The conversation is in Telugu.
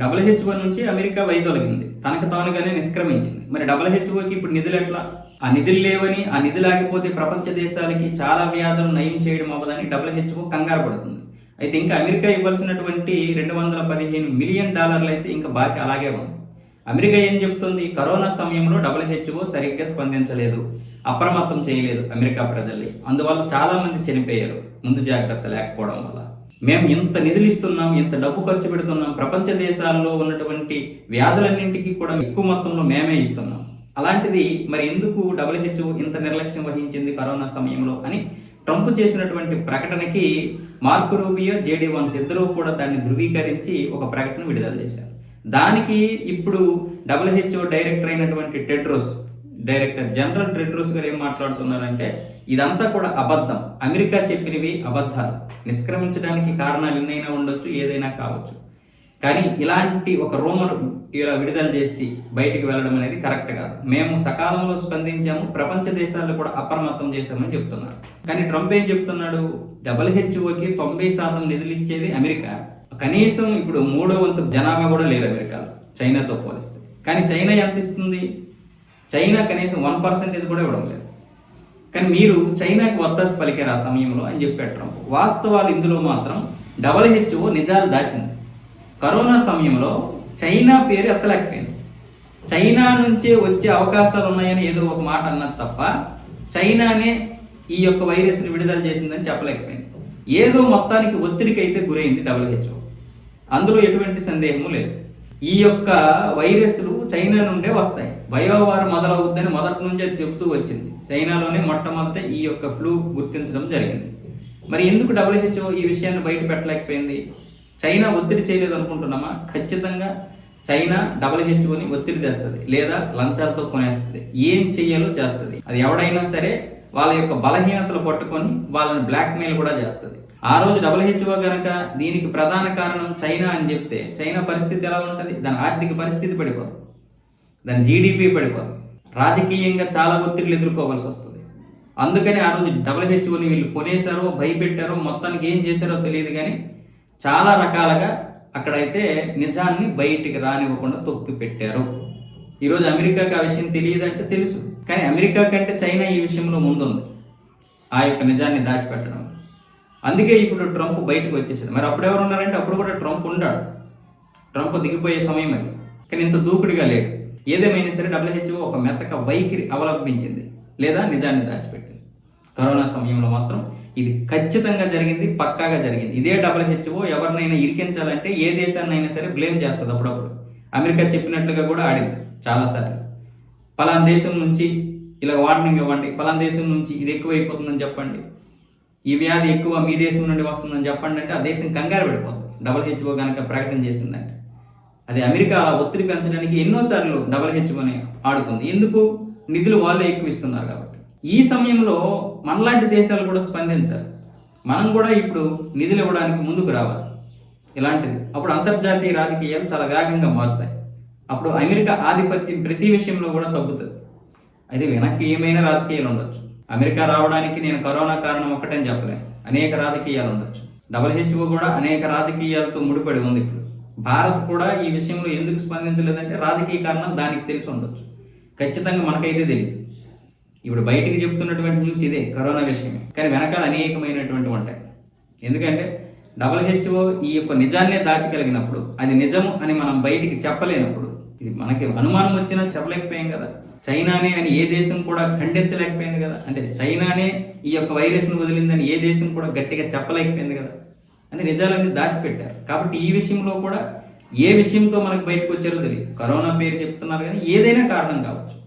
డబ్ల్యూహెచ్ఓ నుంచి అమెరికా వైదొలగింది తనకు తానుగానే నిష్క్రమించింది. మరి డబ్ల్యూహెచ్ఓకి ఇప్పుడు నిధులు ఎట్లా? ఆ నిధులు లేవని ఆ నిధులు ఆగిపోతే ప్రపంచ దేశాలకి చాలా వ్యాధులు నయం చేయడం అవ్వదని డబ్ల్యూహెచ్ఓ కంగారు పడుతుంది. అయితే ఇంకా అమెరికా ఇవ్వాల్సినటువంటి రెండు వందల పదిహేను మిలియన్ డాలర్లు అయితే ఇంకా బాకీ అలాగే ఉంది. అమెరికా ఏం చెప్తుంది? కరోనా సమయంలో డబ్ల్యూహెచ్ఓ సరిగ్గా స్పందించలేదు. అప్రమత్తం చేయలేదు అమెరికా ప్రజల్ని. అందువల్ల చాలామంది చనిపోయారు. ముందు జాగ్రత్త లేకపోవడం వల్ల. మేము ఇంత నిధులు ఇస్తున్నాం ఇంత డబ్బు ఖర్చు పెడుతున్నాం ప్రపంచ దేశాల్లో ఉన్నటువంటి వ్యాధులన్నింటికి కూడా ఎక్కువ మొత్తంలో మేమే ఇస్తున్నాం. అలాంటిది మరి ఎందుకు డబ్ల్యూహెచ్ఓ ఇంత నిర్లక్ష్యం వహించింది కరోనా సమయంలో అని ట్రంప్ చేసినటువంటి ప్రకటనకి మార్కు రూబియో జేడీ వన్స్ ఇద్దరూ కూడా దాన్ని ధృవీకరించి ఒక ప్రకటన విడుదల చేశారు. దానికి ఇప్పుడు డబ్ల్యూహెచ్ఓ డైరెక్టర్ అయినటువంటి టెడ్రోస్ డైరెక్టర్ జనరల్ ట్రెడ్రోస్ గారు ఏం మాట్లాడుతున్నారంటే ఇదంతా కూడా అబద్ధం. అమెరికా చెప్పినవి అబద్ధాలు. నిష్క్రమించడానికి కారణాలు ఎన్నైనా ఉండొచ్చు ఏదైనా కావచ్చు. కానీ ఇలాంటి ఒక రూమర్ ఇలా విడుదల చేసి బయటికి వెళ్ళడం అనేది కరెక్ట్ కాదు. మేము సకాలంలో స్పందించాము ప్రపంచ దేశాల్లో కూడా అప్రమత్తం చేశామని చెప్తున్నారు. కానీ ట్రంప్ ఏం చెప్తున్నాడు? డబ్ల్యూహెచ్ఓకి తొంభై శాతం నిధులు ఇచ్చేది అమెరికా. కనీసం ఇప్పుడు మూడో వంతు జనాభా కూడా లేదు అమెరికాలో చైనాతో పోలిస్తే. కానీ చైనా ఎంత ఇస్తుంది? చైనా కనీసం వన్ పర్సెంటేజ్ కూడా ఇవ్వడం లేదు. కానీ మీరు చైనాకి వత్తాసి పలికారు ఆ సమయంలో అని చెప్పాడు ట్రంప్. వాస్తవాలు ఇందులో మాత్రం డబల్ హెచ్ఓ నిజాలు దాచింది. కరోనా సమయంలో చైనా పేరు ఎత్తలేకపోయింది. చైనా నుంచే వచ్చే అవకాశాలు ఉన్నాయని ఏదో ఒక మాట అన్నది తప్ప చైనానే ఈ యొక్క వైరస్ని విడుదల చేసిందని చెప్పలేకపోయింది. ఏదో మొత్తానికి ఒత్తిడికి అయితే గురైంది డబ్ల్యూహెచ్ఓ అందులో ఎటువంటి సందేహము లేదు. ఈ యొక్క వైరస్లు చైనా నుండే వస్తాయి. బయోవార్ మొదలవుద్దని మొదటి నుంచే చెబుతూ వచ్చింది. చైనాలోనే మొట్టమొదట ఈ యొక్క ఫ్లూ గుర్తించడం జరిగింది. మరి ఎందుకు డబ్ల్యూహెచ్ఓ ఈ విషయాన్ని బయట పెట్టలేకపోయింది? చైనా ఒత్తిడి చేయలేదు అనుకుంటున్నామా? ఖచ్చితంగా చైనా డబ్ల్యూహెచ్ఓని ఒత్తిడి తెస్తుంది లేదా లంచాలతో కొనేస్తుంది. ఏం చెయ్యాలో చేస్తుంది. అది ఎవడైనా సరే వాళ్ళ యొక్క బలహీనతలు పట్టుకొని వాళ్ళని బ్లాక్మెయిల్ కూడా చేస్తుంది. ఆ రోజు డబ్ల్యూహెచ్ఓ కనుక దీనికి ప్రధాన కారణం చైనా అని చెప్తే చైనా పరిస్థితి ఎలా ఉంటుంది? దాని ఆర్థిక పరిస్థితి పడిపోతుంది దాని జీడిపి పడిపోతుంది రాజకీయంగా చాలా ఒత్తిడిలు ఎదుర్కోవాల్సి వస్తుంది. అందుకని ఆ రోజు డబ్ల్యూహెచ్ఓని వీళ్ళు కొనేశారో భయపెట్టారో మొత్తానికి ఏం చేశారో తెలియదు కానీ చాలా రకాలుగా అక్కడైతే నిజాన్ని బయటికి రానివ్వకుండా తొక్కి పెట్టారు. ఈరోజు అమెరికాకి ఆ విషయం తెలియదంటే తెలుసు. కానీ అమెరికా కంటే చైనా ఈ విషయంలో ముందుంది. ఆ యొక్క నిజాన్ని దాచిపెట్టడం. అందుకే ఇప్పుడు ట్రంప్ బయటకు వచ్చేసాడు. మరి అప్పుడు ఎవరు ఉన్నారంటే అప్పుడు కూడా ట్రంప్ ఉన్నాడు ట్రంప్ దిగిపోయే సమయం అది. కానీ ఇంత దూకుడుగా లేడు. ఏదేమైనా సరే డబ్ల్యూహెచ్ఓ ఒక మెత్తక వైఖరి అవలంబించింది. లేదా నిజాన్ని దాచిపెట్టింది. కరోనా సమయంలో మాత్రం ఇది ఖచ్చితంగా జరిగింది పక్కాగా జరిగింది. ఇదే డబ్ల్యూహెచ్ఓ ఎవరినైనా ఇరికించాలంటే ఏ దేశాన్నైనా సరే బ్లేమ్ చేస్తుంది అప్పుడప్పుడు. అమెరికా చెప్పినట్లుగా కూడా ఆడింది చాలాసార్లు. పలానా దేశం నుంచి ఇలా వార్నింగ్ ఇవ్వండి పలానా దేశం నుంచి ఇది ఎక్కువైపోతుందని చెప్పండి. ఈ వ్యాధి ఎక్కువ మీ దేశం నుండి వస్తుందని చెప్పండి అంటే ఆ దేశం కంగారు పడిపోతుంది. డబ్ల్యూహెచ్ఓ కనుక ప్రకటన చేసిందంటే. అది అమెరికా అలా ఒత్తిడి పెంచడానికి ఎన్నోసార్లు డబ్ల్యూహెచ్ఓని ఆడుకుంది. ఎందుకు? నిధులు వాళ్ళే ఎక్కువ ఇస్తున్నారు కాబట్టి. ఈ సమయంలో మనలాంటి దేశాలు కూడా స్పందించాలి. మనం కూడా ఇప్పుడు నిధులు ఇవ్వడానికి ముందుకు రావాలి. ఇలాంటిది. అప్పుడు అంతర్జాతీయ రాజకీయాలు చాలా వేగంగా మారుతాయి. అప్పుడు అమెరికా ఆధిపత్యం ప్రతి విషయంలో కూడా తగ్గుతుంది. అయితే వెనక్కి ఏమైనా రాజకీయాలు ఉండొచ్చు. అమెరికా రావడానికి నేను కరోనా కారణం ఒక్కటని చెప్పలేను. అనేక రాజకీయాలు ఉండొచ్చు. డబ్ల్యూహెచ్ఓ కూడా అనేక రాజకీయాలతో ముడిపడి ఉంది ఇప్పుడు. భారత్ కూడా ఈ విషయంలో ఎందుకు స్పందించలేదంటే రాజకీయ కారణం దానికి తెలిసి ఉండొచ్చు. ఖచ్చితంగా మనకైతే తెలియదు ఇప్పుడు బయటికి చెప్తున్నటువంటి న్యూస్ ఇదే కరోనా విషయమే. కానీ వెనకాల అనేకమైనటువంటి ఉంటాయి. ఎందుకంటే డబ్ల్యూహెచ్ఓ ఈ యొక్క నిజాన్నే దాచగలిగినప్పుడు అది నిజము అని మనం బయటికి చెప్పలేనప్పుడు ఇది మనకి అనుమానం వచ్చినా చెప్పలేకపోయాం కదా. చైనానే అని ఏ దేశం కూడా ఖండించలేకపోయింది కదా. అంటే చైనానే ఈ యొక్క వైరస్ను వదిలిందని ఏ దేశం కూడా గట్టిగా చెప్పలేకపోయింది కదా. అని నిజాలన్నీ దాచిపెట్టారు. కాబట్టి ఈ విషయంలో కూడా ఏ విషయంతో మనకు బయటకు వచ్చారో తెలియదు. కరోనా పేరు చెప్తున్నారు కానీ ఏదైనా కారణం కావచ్చు.